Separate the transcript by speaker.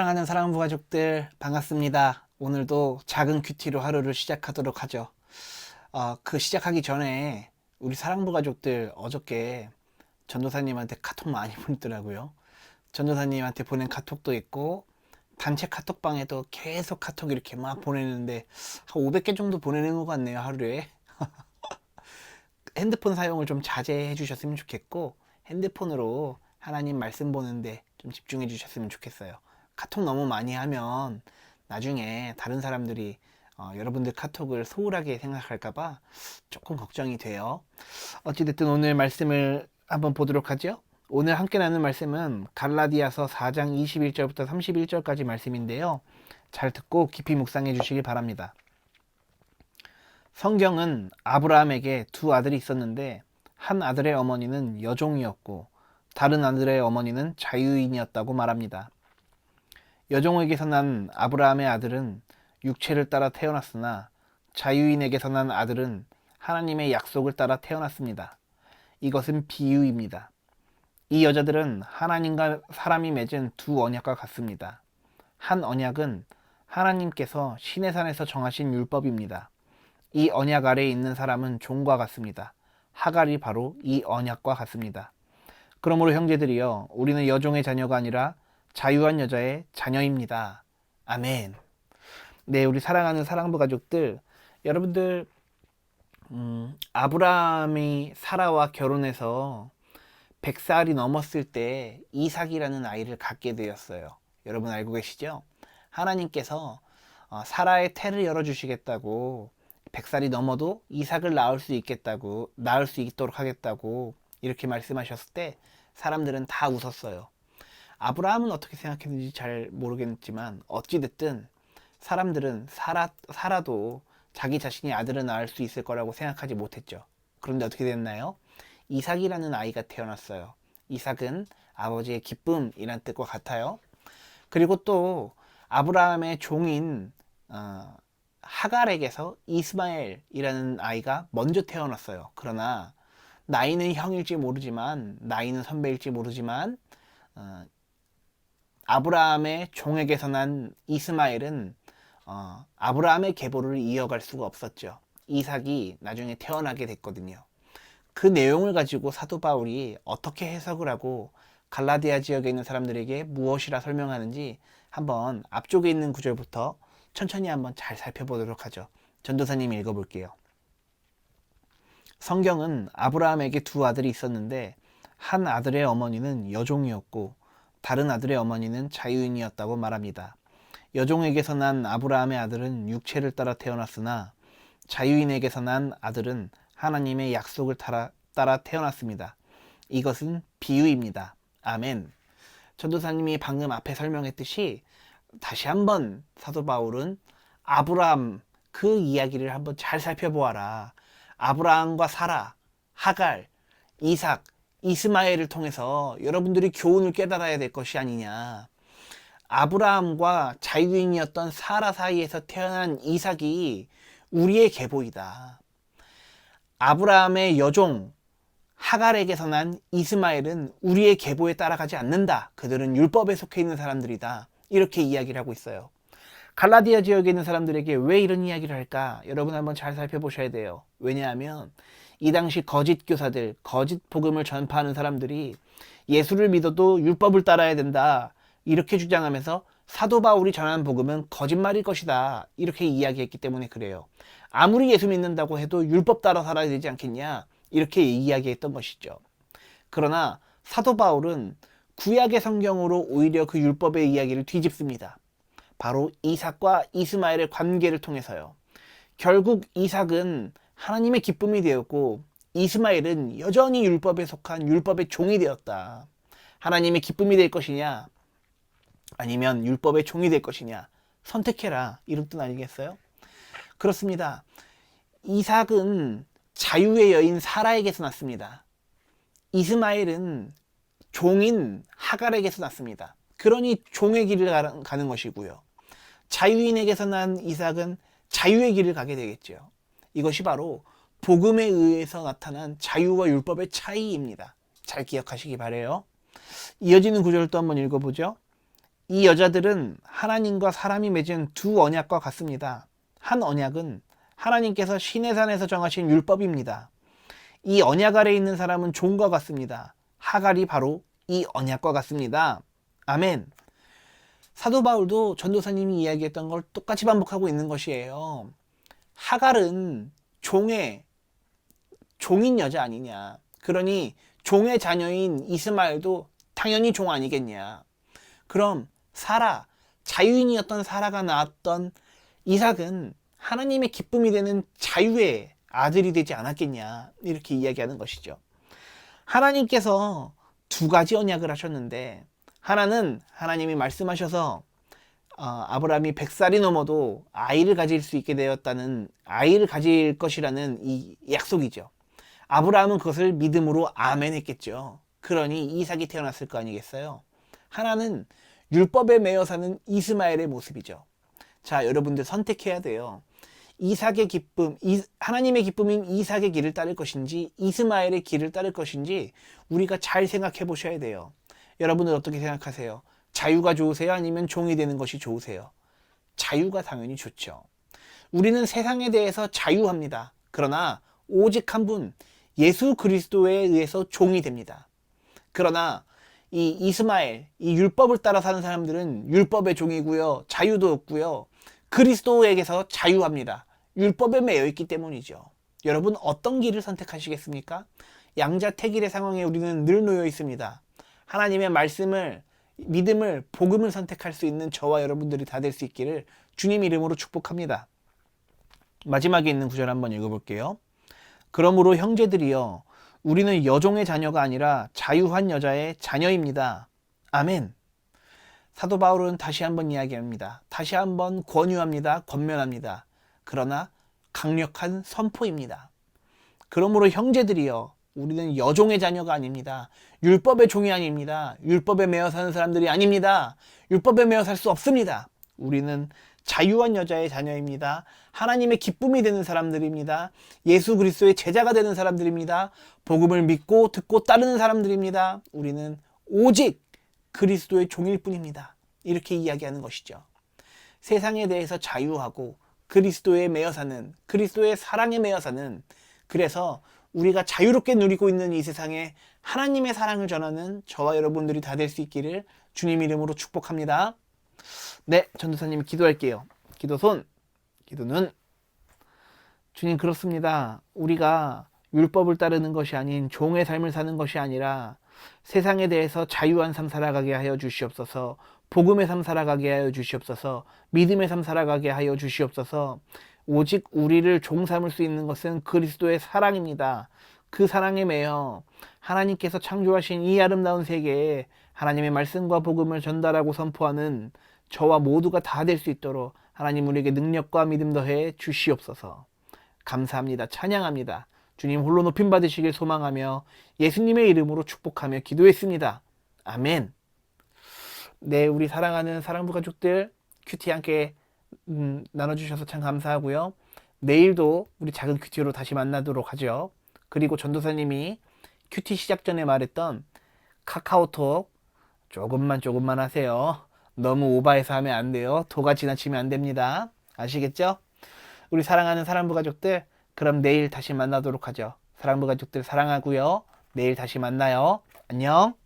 Speaker 1: 사랑하는 사랑부 가족들 반갑습니다. 오늘도 작은 큐티로 하루를 시작하도록 하죠. 어, 그 시작하기 전에 우리 사랑부 가족들 어저께 전도사님한테 카톡 많이 보냈더라고요. 전도사님한테 보낸 카톡도 있고 단체 카톡방에도 계속 카톡 이렇게 막 보내는데 한 500개 정도 보내는 것 같네요 하루에. 핸드폰 사용을 좀 자제해 주셨으면 좋겠고 핸드폰으로 하나님 말씀 보는데 좀 집중해 주셨으면 좋겠어요. 카톡 너무 많이 하면 나중에 다른 사람들이 어, 여러분들 카톡을 소홀하게 생각할까봐 조금 걱정이 돼요. 어찌됐든 오늘 말씀을 한번 보도록 하죠. 오늘 함께 나눈 말씀은 갈라디아서 4장 21절부터 31절까지 말씀인데요. 잘 듣고 깊이 묵상해 주시기 바랍니다. 성경은 아브라함에게 두 아들이 있었는데 한 아들의 어머니는 여종이었고 다른 아들의 어머니는 자유인이었다고 말합니다. 여종에게서 난 아브라함의 아들은 육체를 따라 태어났으나 자유인에게서 난 아들은 하나님의 약속을 따라 태어났습니다. 이것은 비유입니다. 이 여자들은 하나님과 사람이 맺은 두 언약과 같습니다. 한 언약은 하나님께서 시내산에서 정하신 율법입니다. 이 언약 아래에 있는 사람은 종과 같습니다. 하갈이 바로 이 언약과 같습니다. 그러므로 형제들이여 우리는 여종의 자녀가 아니라 자유한 여자의 자녀입니다. 아멘. 네, 우리 사랑하는 사랑부 가족들, 여러분들 음, 아브라함이 사라와 결혼해서 100살이 넘었을 때 이삭이라는 아이를 갖게 되었어요. 여러분 알고 계시죠? 하나님께서 어, 사라의 태를 열어주시겠다고 100살이 넘어도 이삭을 낳을 수 있겠다고 낳을 수 있도록 하겠다고 이렇게 말씀하셨을 때 사람들은 다 웃었어요. 아브라함은 어떻게 생각했는지 잘 모르겠지만 어찌됐든 사람들은 살아, 살아도 자기 자신이 아들을 낳을 수 있을 거라고 생각하지 못했죠. 그런데 어떻게 됐나요? 이삭이라는 아이가 태어났어요. 이삭은 아버지의 기쁨이란 뜻과 같아요. 그리고 또 아브라함의 종인 어, 하갈에게서 이스마엘이라는 아이가 먼저 태어났어요. 그러나 나이는 형일지 모르지만 나이는 선배일지 모르지만 어, 아브라함의 종에게서 난 이스마엘은 어, 아브라함의 계보를 이어갈 수가 없었죠. 이삭이 나중에 태어나게 됐거든요. 그 내용을 가지고 사도 바울이 어떻게 해석을 하고 갈라디아 지역에 있는 사람들에게 무엇이라 설명하는지 한번 앞쪽에 있는 구절부터 천천히 한번 잘 살펴보도록 하죠. 전도사님 읽어볼게요. 성경은 아브라함에게 두 아들이 있었는데 한 아들의 어머니는 여종이었고 다른 아들의 어머니는 자유인이었다고 말합니다. 여종에게서 난 아브라함의 아들은 육체를 따라 태어났으나 자유인에게서 난 아들은 하나님의 약속을 따라, 따라 태어났습니다. 이것은 비유입니다. 아멘. 전도사님이 방금 앞에 설명했듯이 다시 한번 사도 바울은 아브라함 그 이야기를 한번 잘 살펴보아라. 아브라함과 사라, 하갈, 이삭, 이스마엘을 통해서 여러분들이 교훈을 깨달아야 될 것이 아니냐. 아브라함과 자유인이었던 사라 사이에서 태어난 이삭이 우리의 계보이다. 아브라함의 여종 하갈에게서 난 이스마엘은 우리의 계보에 따라가지 않는다. 그들은 율법에 속해 있는 사람들이다. 이렇게 이야기를 하고 있어요. 갈라디아 지역에 있는 사람들에게 왜 이런 이야기를 할까? 여러분 한번 잘 살펴보셔야 돼요. 왜냐하면 이 당시 거짓 교사들, 거짓 복음을 전파하는 사람들이 예수를 믿어도 율법을 따라야 된다. 이렇게 주장하면서 사도 바울이 전한 복음은 거짓말일 것이다. 이렇게 이야기했기 때문에 그래요. 아무리 예수 믿는다고 해도 율법 따라 살아야 되지 않겠냐? 이렇게 이야기했던 것이죠. 그러나 사도 바울은 구약의 성경으로 오히려 그 율법의 이야기를 뒤집습니다. 바로 이삭과 이스마엘의 관계를 통해서요. 결국 이삭은 하나님의 기쁨이 되었고 이스마엘은 여전히 율법에 속한 율법의 종이 되었다. 하나님의 기쁨이 될 것이냐 아니면 율법의 종이 될 것이냐 선택해라 이런 뜻 아니겠어요? 그렇습니다. 이삭은 자유의 여인 사라에게서 났습니다. 이스마엘은 종인 하갈에게서 났습니다. 그러니 종의 길을 가는 것이고요. 자유인에게서 난 이삭은 자유의 길을 가게 되겠죠. 이것이 바로 복음에 의해서 나타난 자유와 율법의 차이입니다. 잘 기억하시기 바래요. 이어지는 구절을 또 한번 읽어보죠. 이 여자들은 하나님과 사람이 맺은 두 언약과 같습니다. 한 언약은 하나님께서 신의 산에서 정하신 율법입니다. 이 언약 아래 있는 사람은 종과 같습니다. 하갈이 바로 이 언약과 같습니다. 아멘. 사도 바울도 전도사님이 이야기했던 걸 똑같이 반복하고 있는 것이에요. 하갈은 종의 종인 여자 아니냐. 그러니 종의 자녀인 이스마엘도 당연히 종 아니겠냐. 그럼 사라, 자유인이었던 사라가 낳았던 이삭은 하나님의 기쁨이 되는 자유의 아들이 되지 않았겠냐. 이렇게 이야기하는 것이죠. 하나님께서 두 가지 언약을 하셨는데 하나는 하나님이 말씀하셔서 어, 아브라함이 100살이 넘어도 아이를 가질 수 있게 되었다는 아이를 가질 것이라는 이 약속이죠. 아브라함은 그것을 믿음으로 아멘 했겠죠. 그러니 이삭이 태어났을 거 아니겠어요? 하나는 율법에 매여 사는 이스마엘의 모습이죠. 자, 여러분들 선택해야 돼요. 이삭의 기쁨, 이, 하나님의 기쁨인 이삭의 길을 따를 것인지 이스마엘의 길을 따를 것인지 우리가 잘 생각해 보셔야 돼요. 여러분들 어떻게 생각하세요? 자유가 좋으세요? 아니면 종이 되는 것이 좋으세요? 자유가 당연히 좋죠. 우리는 세상에 대해서 자유합니다. 그러나 오직 한 분, 예수 그리스도에 의해서 종이 됩니다. 그러나 이 이스마엘, 이 율법을 따라 사는 사람들은 율법의 종이고요. 자유도 없고요. 그리스도에게서 자유합니다. 율법에 매여 있기 때문이죠. 여러분 어떤 길을 선택하시겠습니까? 양자택일의 상황에 우리는 늘 놓여 있습니다. 하나님의 말씀을 믿음을 복음을 선택할 수 있는 저와 여러분들이 다 될 수 있기를 주님 이름으로 축복합니다. 마지막에 있는 구절 한번 읽어볼게요. 그러므로 형제들이여 우리는 여종의 자녀가 아니라 자유한 여자의 자녀입니다. 아멘. 사도 바울은 다시 한번 이야기합니다. 다시 한번 권유합니다. 권면합니다. 그러나 강력한 선포입니다. 그러므로 형제들이여 우리는 여종의 자녀가 아닙니다. 율법의 종이 아닙니다. 율법에 매여 사는 사람들이 아닙니다. 율법에 매여 살수 없습니다. 우리는 자유한 여자의 자녀입니다. 하나님의 기쁨이 되는 사람들입니다. 예수 그리스도의 제자가 되는 사람들입니다. 복음을 믿고 듣고 따르는 사람들입니다. 우리는 오직 그리스도의 종일 뿐입니다. 이렇게 이야기하는 것이죠. 세상에 대해서 자유하고 그리스도에 매여 사는 그리스도의 사랑에 매여 사는 그래서 우리가 자유롭게 누리고 있는 이 세상에 하나님의 사랑을 전하는 저와 여러분들이 다 될 수 있기를 주님 이름으로 축복합니다. 네, 전도사님 기도할게요. 기도 손, 기도 눈. 주님 그렇습니다. 우리가 율법을 따르는 것이 아닌 종의 삶을 사는 것이 아니라 세상에 대해서 자유한 삶 살아가게 하여 주시옵소서. 복음의 삶 살아가게 하여 주시옵소서. 믿음의 삶 살아가게 하여 주시옵소서. 오직 우리를 종 삼을 수 있는 것은 그리스도의 사랑입니다. 그 사랑에 매여 하나님께서 창조하신 이 아름다운 세계에 하나님의 말씀과 복음을 전달하고 선포하는 저와 모두가 다 될 수 있도록 하나님 우리에게 능력과 믿음 더해 주시옵소서. 감사합니다. 찬양합니다. 주님 홀로 높임 받으시길 소망하며 예수님의 이름으로 축복하며 기도했습니다. 아멘. 네, 우리 사랑하는 사랑부 가족들 큐티 함께 음, 나눠주셔서 참 감사하고요. 내일도 우리 작은 큐티로 다시 만나도록 하죠. 그리고 전도사님이 큐티 시작 전에 말했던 카카오톡 조금만 조금만 하세요. 너무 오바해서 하면 안 돼요. 도가 지나치면 안 됩니다. 아시겠죠? 우리 사랑하는 사랑부 가족들, 그럼 내일 다시 만나도록 하죠. 사랑부 가족들 사랑하고요. 내일 다시 만나요. 안녕.